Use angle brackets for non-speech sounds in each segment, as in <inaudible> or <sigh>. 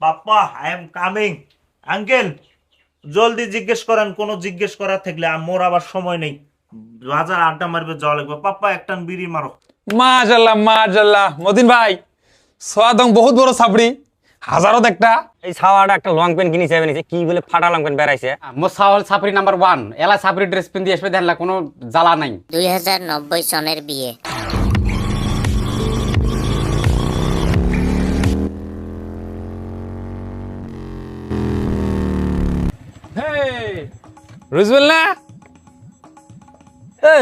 পাপ্পা I am coming uncle জলদি জিজ্ঞেস করেন কোনো জিজ্ঞেস করার থাকলে আর মোর আবার সময় নেই। বাজার আড্ডা মারবে যাওয়া লাগবে। পাপ্পা একটান বিড়ি মারো। মাশাল্লাহ মাশাল্লাহ মতিন ভাই সোয়াদং বহুত বড় সাপড়ি হাজারত একটা এই ছাওয়াটা একটা লং প্যান্ট কিনে চাইবে নিছে কি বলে ফাটা লং প্যান্ট বেড়াইছে? মোসাওয়াল সাপরি নাম্বার ওয়ান এলা সাপরি ড্রেস পিন্ধি আসবে দেখলা কোনো জ্বালা নাই। দুই হাজার নব্বই সনের বিয়ে। রুজবেল না?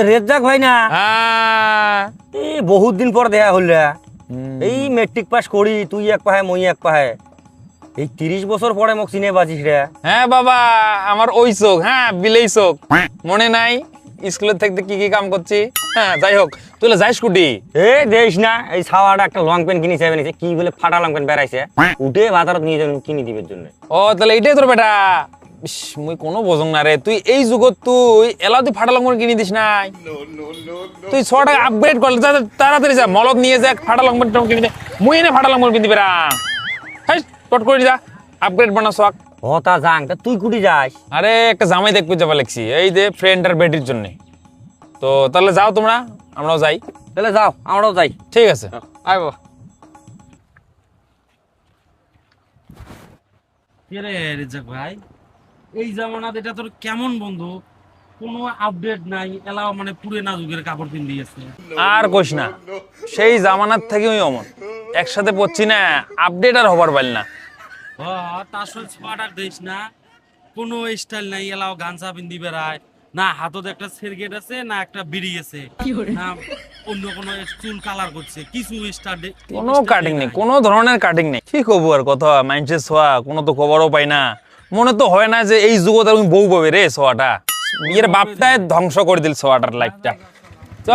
রেজ্জাক ভাই না। হ্যাঁ। এই বহুত দিন পর দেখা হল এই মেট্রিক পাস করি তুই এক পাহে মই এক পাহে। এই তিরিশ বছর পরে মোক চিনে বাজিস রে। হ্যাঁ বাবা আমার ওই চোখ হ্যাঁ বিলেই চোখ। মনে নাই? স্কুলের থাকতে কি কি কাম করছি? হ্যাঁ যাই হোক তুই যাই স্কুটি। এ দেখিস না এই ছাওয়াটা একটা লং প্যান্ট কিনে চাইবে নিছে কি বলে ফাটা লং প্যান্ট বেড়াইছে? উঠে বাজারত নিয়ে যাবেন কিনে দিবের জন্য। ও তাহলে এইটাই তোর বেটা। মুই কোনো বোঝং না রে। তুই এই যুগত তুই এলা তুই ফাটা লঙ্গন কিনে দিস নাই? তুই ছ টাকা আপগ্রেড করলে তাড়াতাড়ি যা মলত নিয়ে যা ফাটা লঙ্গন কিনে দে। মুই এনে ফাটা লঙ্গন কিনতে পেরা। হ্যাঁ পট করে যা আপগ্রেড বানা শখ ও তা যাং তা তুই কুটি যাস। আরে একটা জামাই দেখতে যাবা লাগছি। এই যে ফ্রেন্ড আর বেটির জন্য। তো তাহলে যাও তোমরা আমরাও যাই। তাহলে যাও আমরাও যাই। ঠিক আছে। আয় বাবা রে রেজাক ভাই? এই জামানাত এটা তোর কেমন বন্ধু? কোনো আপডেট নাই এলাও মানে পুরেনা যুগের কাপড় পিন্দি আছে আর কইস না সেই জামানার থেকে ওই অমন। একসাথে পড়ছি না আপডেট আর হবার পারল না। হ তার সঙ্গে ছোয়াটাক দিস না কোনো স্টাইল নাই এলাও গাঞ্জা পিন্দি বেড়ায় না হাতত একটা সেরগেট আছে না একটা বিড়ি আছে। না অন্য কোনো চুল কালার করছে কিছু স্টার কোনো কাটিং নেই কোনো ধরনের কাটিং নেই। কি কবু আর কথা মাইন্সের ছোয়া কোনো তো খবরও পাই না। মনে তো হয় না যে এই যুগত আমি বউ পাবে রে ছোয়াটা। বিয়ের বাপটাই ধ্বংস করে দিল ছোয়াটার লাইফটা চ।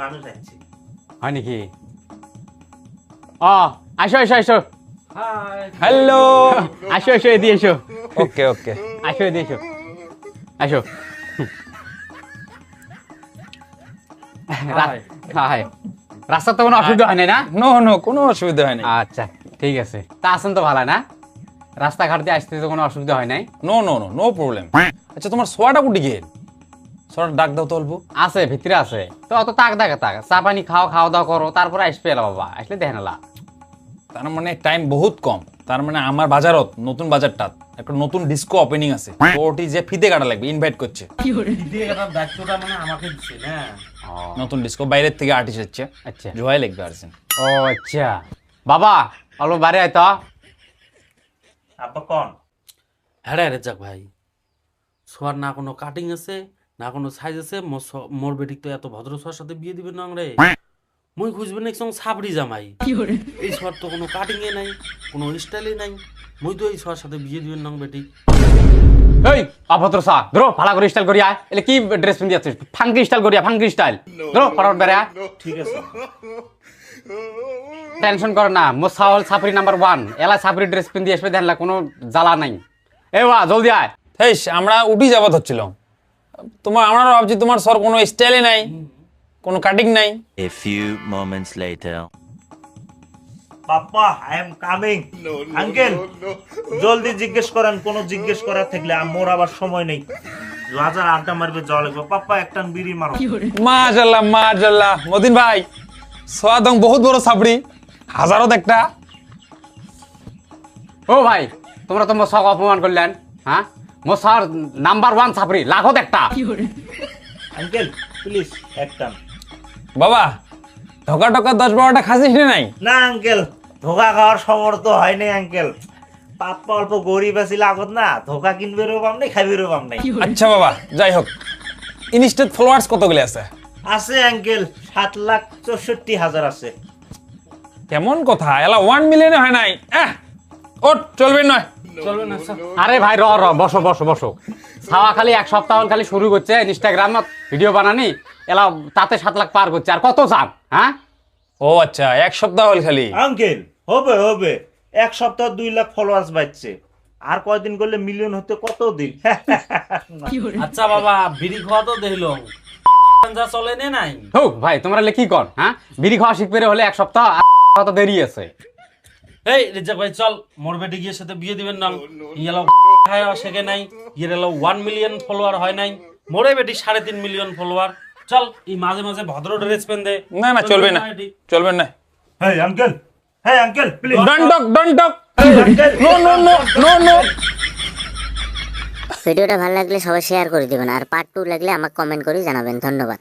মানুষ হয় নাকি? ও আসো আসো আসো। হ্যালো <laughs> আসো আসো এদিকে এসো। ওকে ওকে আসো এদিকে এসো। আসো। হাই রাস্তা তো কোনো অসুবিধা হয় না? নো নো কোনো অসুবিধা হয়নি আচ্ছা ঠিক আছে। তা আছেন তো ভালো না? রাস্তাঘাট দিয়ে আসতে তো কোনো অসুবিধা হয় নাই? No no no no problem আচ্ছা তোমার সোয়াটা কুটি গিয়ে সোয়াটা ডাক দাও তো অল্প। আছে ভিতরে আছে। তো অত তাক দেখে তাক। চা পানি খাও খাওয়া দাওয়া করো তারপরে আসবে বাবা। আসলে দেখে নেলা। তার মানে টাইম বহুত কম। তার মানে আমার বাজারত নতুন বাজারটা একটা নতুন ডিস্কো ওপেনিং আছে। ওটি যে ফিতে কাটা লাগবে ইনভাইট করছে। দায়িত্বটা মানে আমাকে দিচ্ছে না? ও। নতুন ডিস্কো বাইরের থেকে আর্টিস্ট হচ্ছে। আচ্ছা। জয় লিখবে আর্জেন্ট ও আচ্ছা। বাবা অল্প বাড়ি আয় তো। আপা কন? হ্যাঁ রেজাক ভাই। ছোয়ার না কোনো কাটিং আছে না কোনো সাইজ আছে মোর বেটিক তো এত ভদ্র ছোয়ার সাথে বিয়ে দিবেন না রে। মুই খুঁজবেন একসঙ্গে সাবরি জামাই। এই ছোয়ার তো কোনো কাটিং এ নাই কোনো স্টাইলে নাই। মুই তো এই ছোয়ার সাথে বিয়ে দিবেন না বেটি। এই অভদ্র সা ধরো ভালো করে স্টাইল করিয়া এলে কি ড্রেস পিন্ধি আছিস? ফাঙ্কি স্টাইল করিয়া ফাঙ্কি স্টাইল ধরো ফটাফট বেড়ে আয়। ঠিক আছে। টেনশন কর না মোসাওয়াল সাপরি নাম্বার ওয়ান এলা সাপরি ড্রেস পিন্ধি আসবে দেখলা কোনো জ্বালা নাই। এ বা জলদি আয়। হেস আমরা উঠি যাবাত হচ্ছিল তোমার আমরা ভাবছি তোমার সর কোনো স্টাইলে নাই। কোনো কাটিং নাই। A few moments later. Papa I am coming uncle জলদি জিজ্ঞেস করেন কোনো জিজ্ঞেস করার থাকলে আর মোর আবার সময় নেই। বাজার আড্ডা মারবে যাওয়া লাগবে পাপ্পা একটান বিড়ি মারো। মাশাল্লাহ মাশাল্লাহ মতিন ভাই সোয়াদং বহুত বড় সাপড়ি হাজারত একটা ও ভাই তোমরা তো মোসাক অপমান করলেন হ্যাঁ? মোসার নাম্বার ওয়ান সাপরি লাখত একটা আঙ্কেল প্লিজ একটান বাবা ঢকা ঢকা দশ বারোটা খাসিস নাই? না আঙ্কেল ধোকা খাওয়ার সমর্থ হয়নি আঙ্কেল পাপ্পা অল্প গরিব আছি লাগত না ধোকা কিনবেরও পাম নাই খাইবেরও পাম নাই। আচ্ছা বাবা যাই হোক। ইনস্টেট ফলোয়ার্স কতগুলো আছে? আছে আঙ্কেল সাত লাখ চৌষট্টি হাজার আছে। কেমন কথা এলা ওয়ান মিলিয়নে হয় নাই। ওট চলবে নয়। চলবে না আরে ভাই র র বসো বসো বসো। ছাওয়া খালি এক সপ্তাহ খালি শুরু করছে ভিডিও বানানি এলা তাতে সাত লাখ পার করছে। আর কত চান হ্যাঁ? ও আচ্ছা এক সপ্তাহ হল খালি? আঙ্কেল হবে হবে। এক সপ্তাহ দুই লাখ ফলোয়ার্স বাড়ছে। আর কয়দিন করলে মিলিয়ন হতে কত দিন? আচ্ছা বাবা বিড়ি খাওয়া তো দেখল চলে নে নাই। হো ভাই তোমরা কি কর হ্যাঁ? বিড়ি খাওয়া শিখবে হলে এক সপ্তাহ আর তো দেরি আছে। এই রেজাক ভাই চল মোর বেটি গিয়ে সাথে বিয়ে দিবেন না। ইয়ালো <laughs> খায় শেখে নাই। ইয়ের এলো ওয়ান মিলিয়ন ফলোয়ার হয় নাই। মোরে বেটি সাড়ে তিন মিলিয়ন ফলোয়ার চল এই মাঝে মাঝে ভদ্র ড্রেস পেন দে না না চলবে না। চলবে না। হ্যাঁ আঙ্কেল হ্যাঁ uncle please don't talk don't uncle no no no no no ভিডিওটা ভালো লাগলে সবাই শেয়ার করে দিবেন আর পার্ট টু লাগলে আমাকে কমেন্ট করে জানাবেন। ধন্যবাদ।